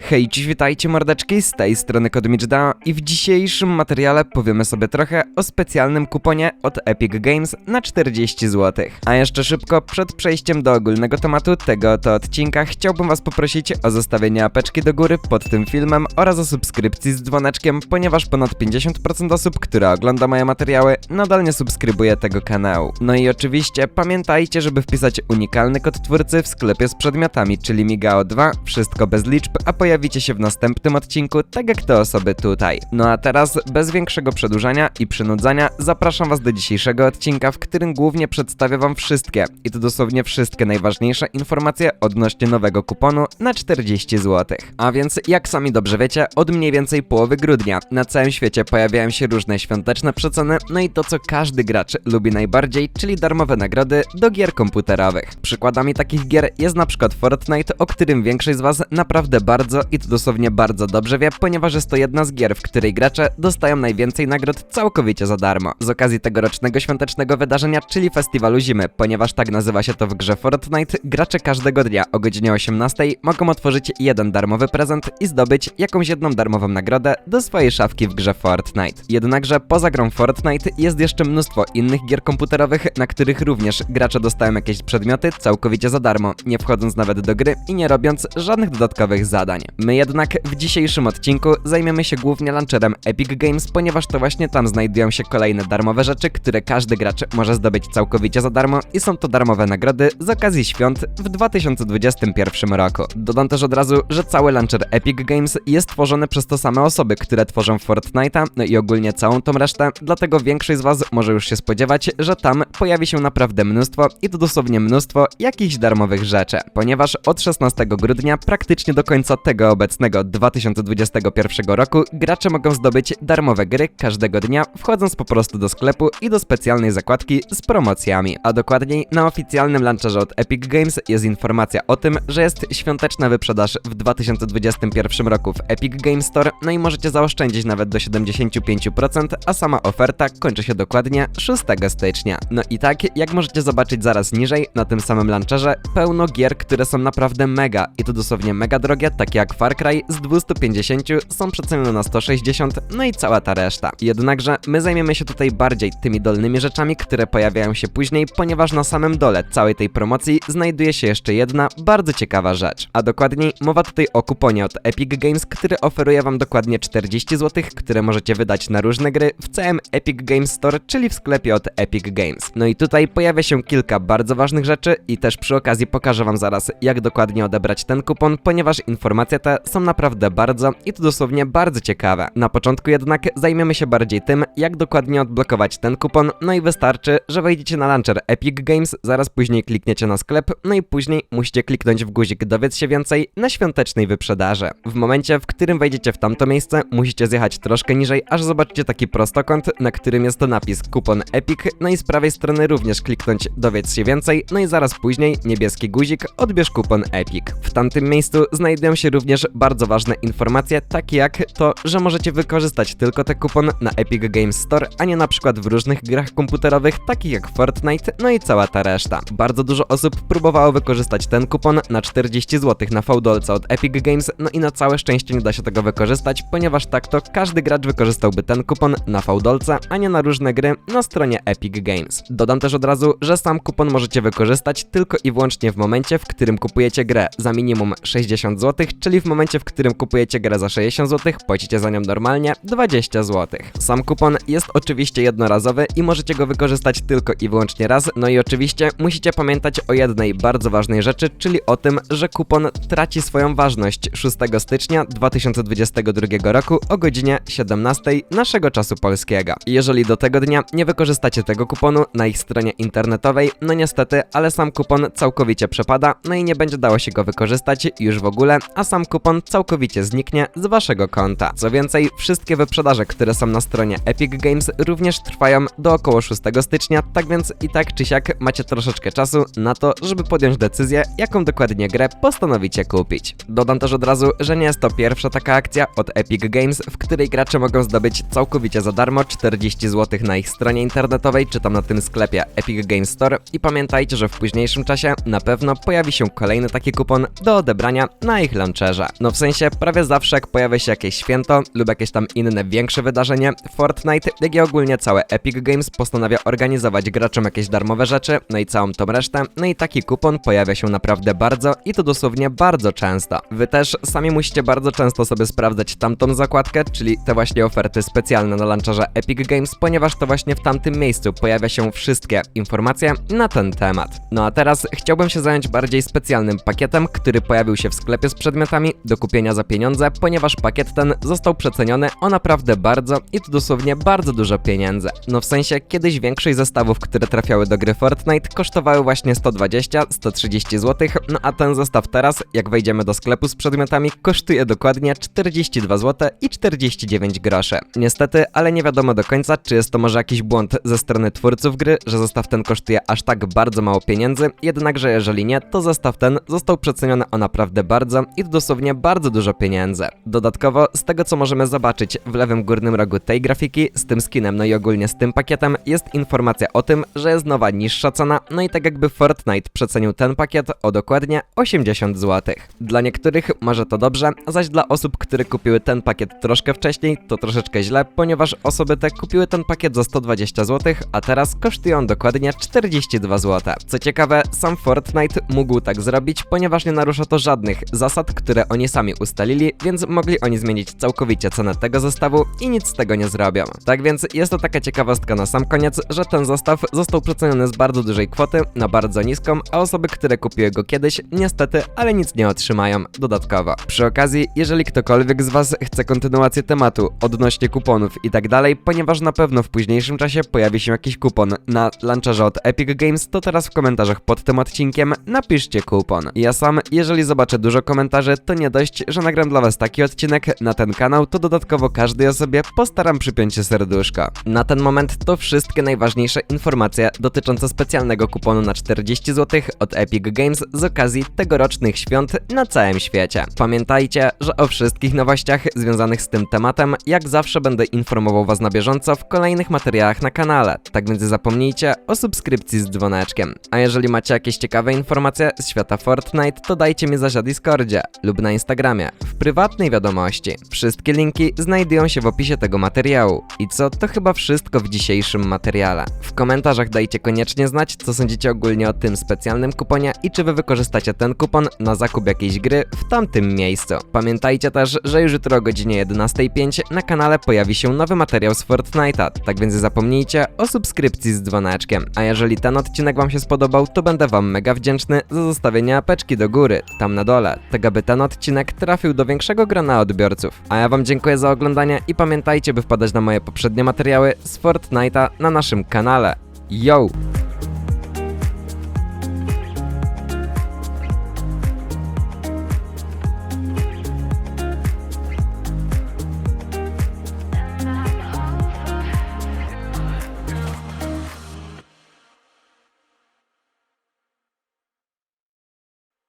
Hej, dziś witajcie mordeczki, z tej strony Kodmicda i w dzisiejszym materiale powiemy sobie trochę o specjalnym kuponie od Epic Games na 40 zł. A jeszcze szybko, przed przejściem do ogólnego tematu tego oto odcinka, chciałbym was poprosić o zostawienie apeczki do góry pod tym filmem oraz o subskrypcji z dzwoneczkiem, ponieważ ponad 50% osób, które ogląda moje materiały, nadal nie subskrybuje tego kanału. No i oczywiście pamiętajcie, żeby wpisać unikalny kod twórcy w sklepie z przedmiotami, czyli Migao2, wszystko bez liczb, a pojawicie się w następnym odcinku, tak jak te osoby tutaj. No a teraz, bez większego przedłużania i przynudzania, zapraszam was do dzisiejszego odcinka, w którym głównie przedstawię wam wszystkie, i to dosłownie wszystkie najważniejsze informacje odnośnie nowego kuponu na 40 zł. A więc, jak sami dobrze wiecie, od mniej więcej połowy grudnia na całym świecie pojawiają się różne świąteczne przeceny, no i to co każdy gracz lubi najbardziej, czyli darmowe nagrody do gier komputerowych. Przykładami takich gier jest na przykład Fortnite, o którym większość z was naprawdę bardzo i to dosłownie bardzo dobrze wie, ponieważ jest to jedna z gier, w której gracze dostają najwięcej nagród całkowicie za darmo. Z okazji tegorocznego świątecznego wydarzenia, czyli festiwalu zimy, ponieważ tak nazywa się to w grze Fortnite, gracze każdego dnia o godzinie 18 mogą otworzyć jeden darmowy prezent i zdobyć jakąś jedną darmową nagrodę do swojej szafki w grze Fortnite. Jednakże poza grą Fortnite jest jeszcze mnóstwo innych gier komputerowych, na których również gracze dostają jakieś przedmioty całkowicie za darmo, nie wchodząc nawet do gry i nie robiąc żadnych dodatkowych zadań. My jednak w dzisiejszym odcinku zajmiemy się głównie launcherem Epic Games, ponieważ to właśnie tam znajdują się kolejne darmowe rzeczy, które każdy gracz może zdobyć całkowicie za darmo i są to darmowe nagrody z okazji świąt w 2021 roku. Dodam też od razu, że cały launcher Epic Games jest tworzony przez to same osoby, które tworzą Fortnite'a, no i ogólnie całą tą resztę, dlatego większość z was może już się spodziewać, że tam pojawi się naprawdę mnóstwo i to dosłownie mnóstwo jakichś darmowych rzeczy, ponieważ od 16 grudnia praktycznie do końca tego obecnego 2021 roku gracze mogą zdobyć darmowe gry każdego dnia, wchodząc po prostu do sklepu i do specjalnej zakładki z promocjami. A dokładniej na oficjalnym launcherze od Epic Games jest informacja o tym, że jest świąteczna wyprzedaż w 2021 roku w Epic Games Store, no i możecie zaoszczędzić nawet do 75%, a sama oferta kończy się dokładnie 6 stycznia. No i tak, jak możecie zobaczyć zaraz niżej, na tym samym launcherze, pełno gier, które są naprawdę mega i to dosłownie mega drogie, takie jak Far Cry z 250 są przecenione na 160, no i cała ta reszta. Jednakże my zajmiemy się tutaj bardziej tymi dolnymi rzeczami, które pojawiają się później, ponieważ na samym dole całej tej promocji znajduje się jeszcze jedna bardzo ciekawa rzecz. A dokładniej mowa tutaj o kuponie od Epic Games, który oferuje wam dokładnie 40 zł, które możecie wydać na różne gry w całym Epic Games Store, czyli w sklepie od Epic Games. No i tutaj pojawia się kilka bardzo ważnych rzeczy i też przy okazji pokażę wam zaraz, jak dokładnie odebrać ten kupon, ponieważ informacje te są naprawdę bardzo i to dosłownie bardzo ciekawe. Na początku jednak zajmiemy się bardziej tym, jak dokładnie odblokować ten kupon, no i wystarczy, że wejdziecie na launcher Epic Games, zaraz później klikniecie na sklep, no i później musicie kliknąć w guzik dowiedz się więcej na świątecznej wyprzedaży. W momencie, w którym wejdziecie w tamto miejsce, musicie zjechać troszkę niżej, aż zobaczycie taki prostokąt, na którym jest to napis kupon Epic, no i z prawej strony również kliknąć dowiedz się więcej, no i zaraz później niebieski guzik odbierz kupon Epic. W tamtym miejscu znajdują się również bardzo ważne informacje, takie jak to, że możecie wykorzystać tylko ten kupon na Epic Games Store, a nie na przykład w różnych grach komputerowych, takich jak Fortnite, no i cała ta reszta. Bardzo dużo osób próbowało wykorzystać ten kupon na 40 zł na fałdolce od Epic Games, no i na całe szczęście nie da się tego wykorzystać, ponieważ tak to każdy gracz wykorzystałby ten kupon na fałdolce, a nie na różne gry na stronie Epic Games. Dodam też od razu, że sam kupon możecie wykorzystać tylko i wyłącznie w momencie, w którym kupujecie grę za minimum 60 zł, czyli w momencie, w którym kupujecie grę za 60 zł, płacicie za nią normalnie 20 zł. Sam kupon jest oczywiście jednorazowy i możecie go wykorzystać tylko i wyłącznie raz, no i oczywiście musicie pamiętać o jednej bardzo ważnej rzeczy, czyli o tym, że kupon traci swoją ważność 6 stycznia 2022 roku o godzinie 17 naszego czasu polskiego. Jeżeli do tego dnia nie wykorzystacie tego kuponu na ich stronie internetowej, no niestety, ale sam kupon całkowicie przepada, no i nie będzie dało się go wykorzystać już w ogóle, a sam kupon całkowicie zniknie z waszego konta. Co więcej, wszystkie wyprzedaże, które są na stronie Epic Games również trwają do około 6 stycznia, tak więc i tak czy siak macie troszeczkę czasu na to, żeby podjąć decyzję, jaką dokładnie grę postanowicie kupić. Dodam też od razu, że nie jest to pierwsza taka akcja od Epic Games, w której gracze mogą zdobyć całkowicie za darmo 40 zł na ich stronie internetowej, czy tam na tym sklepie Epic Games Store i pamiętajcie, że w późniejszym czasie na pewno pojawi się kolejny taki kupon do odebrania na ich launcherze. No w sensie prawie zawsze jak pojawia się jakieś święto lub jakieś tam inne większe wydarzenie, Fortnite, jak i ogólnie całe Epic Games postanawia organizować graczom jakieś darmowe rzeczy, no i całą tą resztę, no i taki kupon pojawia się naprawdę bardzo i to dosłownie bardzo często. Wy też sami musicie bardzo często sobie sprawdzać tamtą zakładkę, czyli te właśnie oferty specjalne na launcherze Epic Games, ponieważ to właśnie w tamtym miejscu pojawia się wszystkie informacje na ten temat. No a teraz chciałbym się zająć bardziej specjalnym pakietem, który pojawił się w sklepie z przedmiotami do kupienia za pieniądze, ponieważ pakiet ten został przeceniony o naprawdę bardzo i to dosłownie bardzo dużo pieniędzy. No w sensie kiedyś większość zestawów, które trafiały do gry Fortnite kosztowały właśnie 120-130 zł, no a ten zestaw teraz, jak wejdziemy do sklepu z przedmiotami, kosztuje dokładnie 42 zł i 49 groszy. Niestety, ale nie wiadomo do końca, czy jest to może jakiś błąd ze strony twórców gry, że zestaw ten kosztuje aż tak bardzo mało pieniędzy, jednakże jeżeli nie, to zestaw ten został przeceniony o naprawdę bardzo i to bardzo dużo pieniędzy. Dodatkowo, z tego co możemy zobaczyć w lewym górnym rogu tej grafiki, z tym skinem, no i ogólnie z tym pakietem, jest informacja o tym, że jest nowa niższa cena, no i tak jakby Fortnite przecenił ten pakiet o dokładnie 80 zł. Dla niektórych może to dobrze, zaś dla osób, które kupiły ten pakiet troszkę wcześniej, to troszeczkę źle, ponieważ osoby te kupiły ten pakiet za 120 zł, a teraz kosztują dokładnie 42 zł. Co ciekawe, sam Fortnite mógł tak zrobić, ponieważ nie narusza to żadnych zasad, które oni sami ustalili, więc mogli oni zmienić całkowicie cenę tego zestawu i nic z tego nie zrobią. Tak więc jest to taka ciekawostka na sam koniec, że ten zestaw został przeceniony z bardzo dużej kwoty na bardzo niską, a osoby, które kupiły go kiedyś, niestety, ale nic nie otrzymają dodatkowo. Przy okazji, jeżeli ktokolwiek z Was chce kontynuację tematu odnośnie kuponów i tak dalej, ponieważ na pewno w późniejszym czasie pojawi się jakiś kupon na launcherze od Epic Games, to teraz w komentarzach pod tym odcinkiem napiszcie kupon. Ja sam, jeżeli zobaczę dużo komentarzy, to nie dość, że nagram dla Was taki odcinek na ten kanał, to dodatkowo każdej osobie postaram przypiąć się serduszko. Na ten moment to wszystkie najważniejsze informacje dotyczące specjalnego kuponu na 40 zł od Epic Games z okazji tegorocznych świąt na całym świecie. Pamiętajcie, że o wszystkich nowościach związanych z tym tematem, jak zawsze będę informował Was na bieżąco w kolejnych materiałach na kanale, tak więc zapomnijcie o subskrypcji z dzwoneczkiem. A jeżeli macie jakieś ciekawe informacje z świata Fortnite, to dajcie mi znać na Discordzie lub na Instagramie, w prywatnej wiadomości. Wszystkie linki znajdują się w opisie tego materiału. I co, to chyba wszystko w dzisiejszym materiale. W komentarzach dajcie koniecznie znać, co sądzicie ogólnie o tym specjalnym kuponie i czy wy wykorzystacie ten kupon na zakup jakiejś gry w tamtym miejscu. Pamiętajcie też, że już jutro o godzinie 11.05 na kanale pojawi się nowy materiał z Fortnite'a, tak więc zapomnijcie o subskrypcji z dzwoneczkiem. A jeżeli ten odcinek wam się spodobał, to będę wam mega wdzięczny za zostawienie apeczki do góry, tam na dole, tak aby ten odcinek trafił do większego grona odbiorców. A ja wam dziękuję za oglądanie i pamiętajcie, by wpadać na moje poprzednie materiały z Fortnite'a na naszym kanale. Yo!